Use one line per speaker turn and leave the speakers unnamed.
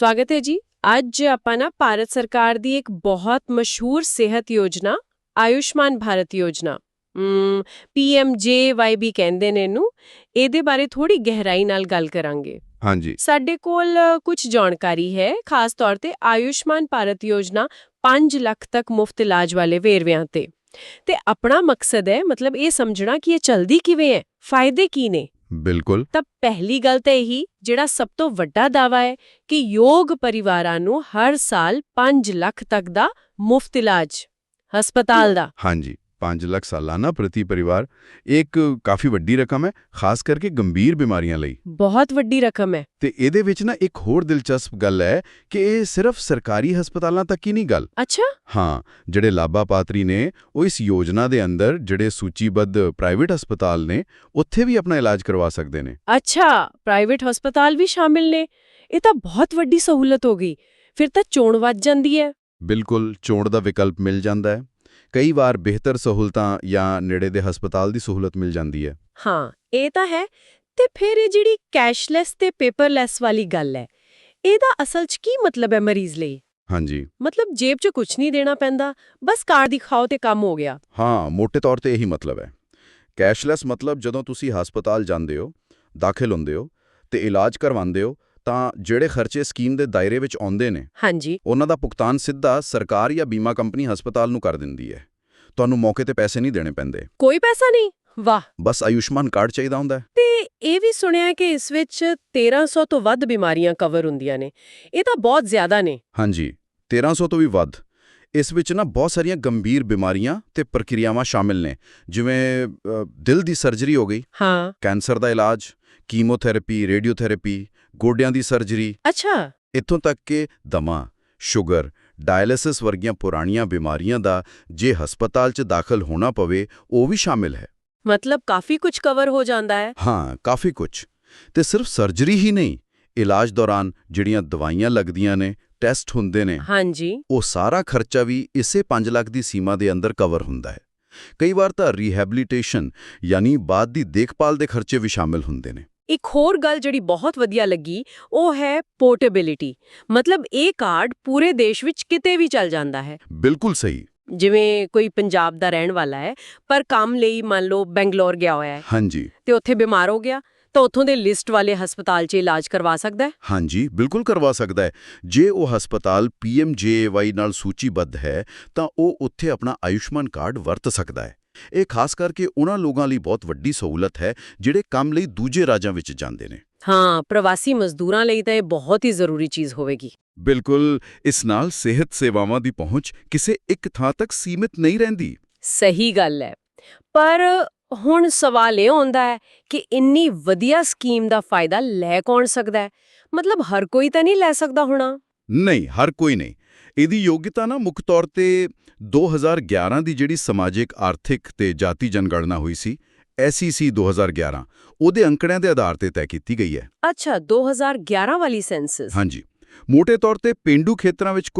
ਸਵਾਗਤ ਹੈ ਜੀ। ਅੱਜ ਆਪਾਂ ਨਾ ਭਾਰਤ ਸਰਕਾਰ ਦੀ ਇੱਕ ਬਹੁਤ ਮਸ਼ਹੂਰ ਸਿਹਤ ਯੋਜਨਾ ਆਯੁਸ਼ਮਾਨ ਭਾਰਤ ਯੋਜਨਾ। ਮ ਪੀਐਮਜੇਵਾਈਬੀ ਕਹਿੰਦੇ ਨੇ ਇਹਨੂੰ। ਇਹਦੇ ਬਾਰੇ ਥੋੜੀ ਗਹਿਰਾਈ ਨਾਲ ਗੱਲ ਕਰਾਂਗੇ।
ਹਾਂਜੀ।
ਸਾਡੇ ਕੋਲ ਕੁਝ ਜਾਣਕਾਰੀ ਹੈ। ਖਾਸ ਤੌਰ ਤੇ ਆਯੁਸ਼ਮਾਨ ਭਾਰਤ ਯੋਜਨਾ 5 ਲੱਖ ਤੱਕ ਮੁਫਤ ਇਲਾਜ ਵਾਲੇ ਵੇਰਵਿਆਂ ਤੇ। ਤੇ ਆਪਣਾ ਮਕਸਦ ਹੈ ਮਤਲਬ ਇਹ ਸਮਝਣਾ ਕਿ ਇਹ ਚਲਦੀ ਕਿਵੇਂ ਹੈ? ਫਾਇਦੇ ਕੀ ਨੇ?
ਬਿਲਕੁਲ।
ਤਾਂ ਪਹਿਲੀ ਗੱਲ ਤਾਂ ਇਹੀ ਜਿਹੜਾ ਸਭ ਤੋਂ ਵੱਡਾ ਦਾਵਾ ਹੈ ਕਿ ਯੋਗ ਪਰਿਵਾਰਾਂ ਨੂੰ ਹਰ ਸਾਲ 5 ਲੱਖ ਤੱਕ ਦਾ ਮੁਫਤ ਇਲਾਜ ਹਸਪਤਾਲ ਦਾ।
ਹਾਂਜੀ। 5 ਲੱਖ ਸਾਲਾਨਾ ਪ੍ਰਤੀ ਪਰਿਵਾਰ ਇੱਕ ਕਾਫੀ ਵੱਡੀ ਰਕਮ ਹੈ ਖਾਸ ਕਰਕੇ ਗੰਭੀਰ ਬਿਮਾਰੀਆਂ ਲਈ।
ਬਹੁਤ ਵੱਡੀ ਰਕਮ ਹੈ।
ਤੇ ਇਹਦੇ ਵਿੱਚ ਨਾ ਇੱਕ ਹੋਰ ਦਿਲਚਸਪ ਗੱਲ ਹੈ ਕਿ ਇਹ ਸਿਰਫ ਸਰਕਾਰੀ ਹਸਪਤਾਲਾਂ ਤੱਕ ਹੀ ਨਹੀਂ ਗੱਲ।
ਅੱਛਾ।
ਹਾਂ ਜਿਹੜੇ ਲਾਭਾਪਾਤਰੀ ਨੇ ਉਹ ਇਸ ਯੋਜਨਾ ਦੇ ਅੰਦਰ ਜਿਹੜੇ ਸੂਚੀਬੱਧ ਪ੍ਰਾਈਵੇਟ ਹਸਪਤਾਲ ਨੇ ਉੱਥੇ ਵੀ ਆਪਣਾ ਇਲਾਜ ਕਰਵਾ ਸਕਦੇ ਨੇ।
ਅੱਛਾ ਪ੍ਰਾਈਵੇਟ ਹਸਪਤਾਲ ਵੀ ਸ਼ਾਮਿਲ ਨੇ। ਇਹ ਤਾਂ ਬਹੁਤ ਵੱਡੀ ਸਹੂਲਤ ਹੋ ਗਈ। ਫਿਰ ਤਾਂ ਚੋਣ ਵੱਜ ਜਾਂਦੀ ਹੈ।
ਬਿਲਕੁਲ ਚੋਣ ਦਾ ਵਿਕਲਪ ਮਿਲ ਜਾਂਦਾ ਹੈ। ਕਈ ਵਾਰ ਬਿਹਤਰ ਸਹੂਲਤਾਂ ਜਾਂ ਨੇੜੇ ਦੇ ਹਸਪਤਾਲ ਦੀ ਸਹੂਲਤ ਮਿਲ ਜਾਂਦੀ ਹੈ।
ਹਾਂ ਇਹ ਤਾਂ ਹੈ। ਤੇ ਫਿਰ ਇਹ ਜਿਹੜੀ ਕੈਸ਼ਲੈਸ ਤੇ ਪੇਪਰਲੈਸ ਵਾਲੀ ਗੱਲ ਹੈ ਇਹਦਾ ਅਸਲ 'ਚ ਕੀ ਮਤਲਬ ਹੈ ਮਰੀਜ਼ ਲਈ?
ਹਾਂਜੀ।
ਮਤਲਬ ਜੇਬ 'ਚ ਕੁਝ ਨਹੀਂ ਦੇਣਾ ਪੈਂਦਾ ਬਸ ਕਾਰਡ ਦਿਖਾਓ ਤੇ ਕੰਮ ਹੋ ਗਿਆ।
ਹਾਂ ਮੋٹے ਤੌਰ ਤੇ ਇਹੀ ਮਤਲਬ ਹੈ। ਕੈਸ਼ਲੈਸ ਮਤਲਬ ਜਦੋਂ ਤੁਸੀਂ ਹਸਪਤਾਲ ਜਾਂਦੇ ਹੋ ਦਾਖਲ ਹੁੰਦੇ ਹੋ ਤੇ ਇਲਾਜ ਕਰਵਾਉਂਦੇ ਹੋ ਤਾਂ ਜਿਹੜੇ ਖਰਚੇ ਸਕੀਮ ਦੇ ਦਾਇਰੇ ਵਿੱਚ ਆਉਂਦੇ ਨੇ
ਹਾਂਜੀ।
ਉਹਨਾਂ ਦਾ ਭੁਗਤਾਨ ਸਿੱਧਾ ਸਰਕਾਰ ਜਾਂ ਬੀਮਾ ਕੰਪਨੀ ਹਸਪਤਾਲ ਨੂੰ ਕਰ ਦਿੰਦੀ ਹੈ। ਤੁਹਾਨੂੰ ਮੌਕੇ ਤੇ ਪੈਸੇ ਨਹੀਂ ਦੇਣੇ ਪੈਂਦੇ।
ਕੋਈ ਪੈਸਾ ਨਹੀਂ? ਵਾਹ।
ਬਸ ਆਯੁਸ਼ਮਾਨ ਕਾਰਡ ਚਾਹੀਦਾ ਹੁੰਦਾ
ਤੇ ਇਹ ਵੀ ਸੁਣਿਆ ਕਿ ਇਸ ਵਿੱਚ 1300 ਤੋਂ ਵੱਧ ਬਿਮਾਰੀਆਂ ਕਵਰ ਹੁੰਦੀਆਂ ਨੇ। ਇਹ ਤਾਂ ਬਹੁਤ ਜ਼ਿਆਦਾ ਨੇ।
ਹਾਂਜੀ 1300 ਤੋਂ ਵੀ ਵੱਧ। ਇਸ ਵਿੱਚ ਨਾ ਬਹੁਤ ਸਾਰੀਆਂ ਗੰਭੀਰ ਬਿਮਾਰੀਆਂ ਤੇ ਪ੍ਰਕਿਰਿਆਵਾਂ ਸ਼ਾਮਿਲ ਨੇ। ਜਿਵੇਂ ਦਿਲ ਦੀ ਸਰਜਰੀ ਹੋ ਗਈ।
ਹਾਂ।
ਕੈਂਸਰ ਦਾ ਇਲਾਜ ਕੀਮੋਥੈਰੇਪੀ ਰੇਡੀਓਥੈਰੇਪੀ ਗੋਡਿਆਂ ਦੀ ਸਰਜਰੀ।
ਅੱਛਾ।
ਇੱਥੋਂ ਤੱਕ ਕਿ ਦਮਾ ਸ਼ੂਗਰ ਡਾਇਲਿਸਿਸ ਵਰਗੀਆਂ ਪੁਰਾਣੀਆਂ ਬਿਮਾਰੀਆਂ ਦਾ ਜੇ ਹਸਪਤਾਲ 'ਚ ਦਾਖਲ ਹੋਣਾ ਪਵੇ ਉਹ ਵੀ ਸ਼ਾਮਿਲ ਹੈ।
ਮਤਲਬ ਕਾਫੀ ਕੁਝ ਕਵਰ ਹੋ ਜਾਂਦਾ ਹੈ।
ਹਾਂ ਕਾਫੀ ਕੁਝ ਤੇ ਸਿਰਫ ਸਰਜਰੀ ਹੀ ਨਹੀਂ ਇਲਾਜ ਦੌਰਾਨ ਜਿਹੜੀਆਂ ਦਵਾਈਆਂ ਲੱਗਦੀਆਂ ਨੇ ਟੈਸਟ ਹੁੰਦੇ ਨੇ
ਹਾਂਜੀ।
ਉਹ ਸਾਰਾ ਖਰਚਾ ਵੀ ਇਸੇ 5 ਲੱਖ ਦੀ ਸੀਮਾ ਦੇ ਅੰਦਰ ਕਵਰ ਹੁੰਦਾ ਹੈ। ਕਈ ਵਾਰ ਤਾਂ ਰੀਹੈਬਿਲਿਟੇਸ਼ਨ ਯਾਨੀ ਬਾਅਦ ਦੀ ਦੇਖਭਾਲ ਦੇ ਖਰਚੇ ਵੀ ਸ਼ਾਮਿਲ ਹੁੰਦੇ ਨੇ।
ਇੱਕ ਹੋਰ ਗੱਲ ਜਿਹੜੀ ਬਹੁਤ ਵਧੀਆ ਲੱਗੀ ਉਹ ਹੈ ਪੋਰਟੇਬਿਲਿਟੀ। ਮਤਲਬ ਇਹ ਕਾਰਡ ਪੂਰੇ ਦੇਸ਼ ਵਿੱਚ ਕਿਤੇ ਵੀ ਚੱਲ ਜਾਂਦਾ ਹੈ।
ਬਿਲਕੁਲ ਸਹੀ।
ਜਿਵੇਂ ਕੋਈ ਪੰਜਾਬ ਦਾ ਰਹਿਣ ਵਾਲਾ ਹੈ ਪਰ ਕੰਮ ਲਈ ਮੰਨ ਲਓ ਬੈਂਗਲੌਰ ਗਿਆ ਹੋਇਆ ਹੈ
ਹਾਂਜੀ।
ਤੇ ਉੱਥੇ ਬਿਮਾਰ ਹੋ ਗਿਆ ਤਾਂ ਉੱਥੋਂ ਦੇ ਲਿਸਟ ਵਾਲੇ ਹਸਪਤਾਲ 'ਚ ਇਲਾਜ ਕਰਵਾ ਸਕਦਾ ਹੈ?
ਹਾਂਜੀ ਬਿਲਕੁਲ ਕਰਵਾ ਸਕਦਾ ਹੈ। ਜੇ ਉਹ ਹਸਪਤਾਲ ਪੀਐਮਜੇਵਾਈ ਨਾਲ ਸੂਚੀਬੱਧ ਹੈ ਤਾਂ ਉਹ ਉੱਥੇ ਆਪਣਾ ਆਯੁਸ਼ਮਾਨ ਕਾਰਡ ਵਰਤ ਸਕਦਾ ਹੈ। ਇਹ ਖਾਸ ਕਰਕੇ ਉਹਨਾਂ ਲੋਕਾਂ ਲਈ ਬਹੁਤ ਵੱਡੀ ਸਹੂਲਤ ਹੈ ਜਿਹੜੇ ਕੰਮ ਲਈ ਦੂਜੇ ਰਾਜਾਂ ਵਿੱਚ ਜਾਂਦੇ ਨੇ।
ਹਾਂ ਪ੍ਰਵਾਸੀ ਮਜ਼ਦੂਰਾਂ ਲਈ ਤਾਂ ਇਹ ਬਹੁਤ ਹੀ ਜ਼ਰੂਰੀ ਚੀਜ਼ ਹੋਵੇਗੀ।
ਬਿਲਕੁਲ ਇਸ ਨਾਲ ਸਿਹਤ ਸੇਵਾਵਾਂ ਦੀ ਪਹੁੰਚ ਕਿਸੇ ਇੱਕ ਥਾਂ ਤੱਕ ਸੀਮਿਤ ਨਹੀਂ ਰਹਿੰਦੀ।
ਸਹੀ ਗੱਲ ਹੈ। ਪਰ ਹੁਣ ਸਵਾਲ ਇਹ ਹੁੰਦਾ ਹੈ ਕਿ ਇੰਨੀ ਵਧੀਆ ਸਕੀਮ ਦਾ ਫਾਇਦਾ ਲੈ ਕੌਣ ਸਕਦਾ ਹੈ? ਮਤਲਬ ਹਰ ਕੋਈ ਤਾਂ ਨਹੀਂ ਲੈ ਸਕਦਾ ਹੋਣਾ?
ਨਹੀਂ ਹਰ ਕੋਈ ਨਹੀਂ। ਇਹਦੀ ਯੋਗਤਾ ਨਾ ਮੁੱਖ ਤੌਰ ਤੇ 2011 ਦੀ ਜਿਹੜੀ ਸਮਾਜਿਕ ਆਰਥਿਕ ਤੇ ਜਾਤੀ ਜਨਗਣਨਾ ਹੋਈ ਸੀ SEC 2011 ਉਹਦੇ ਅੰਕੜਿਆਂ ਦੇ ਆਧਾਰ ਤੇ ਤੈਅ ਕੀਤੀ ਗਈ ਹੈ।
ਅੱਛਾ 2011 ਵਾਲੀ ਸੈਂਸਸ।
ਹਾਂਜੀ। ਮੋٹے ਤੌਰ ਤੇ ਪਿੰਡੂ ਖੇਤਰਾਂ ਵਿੱਚ ਕੁਝ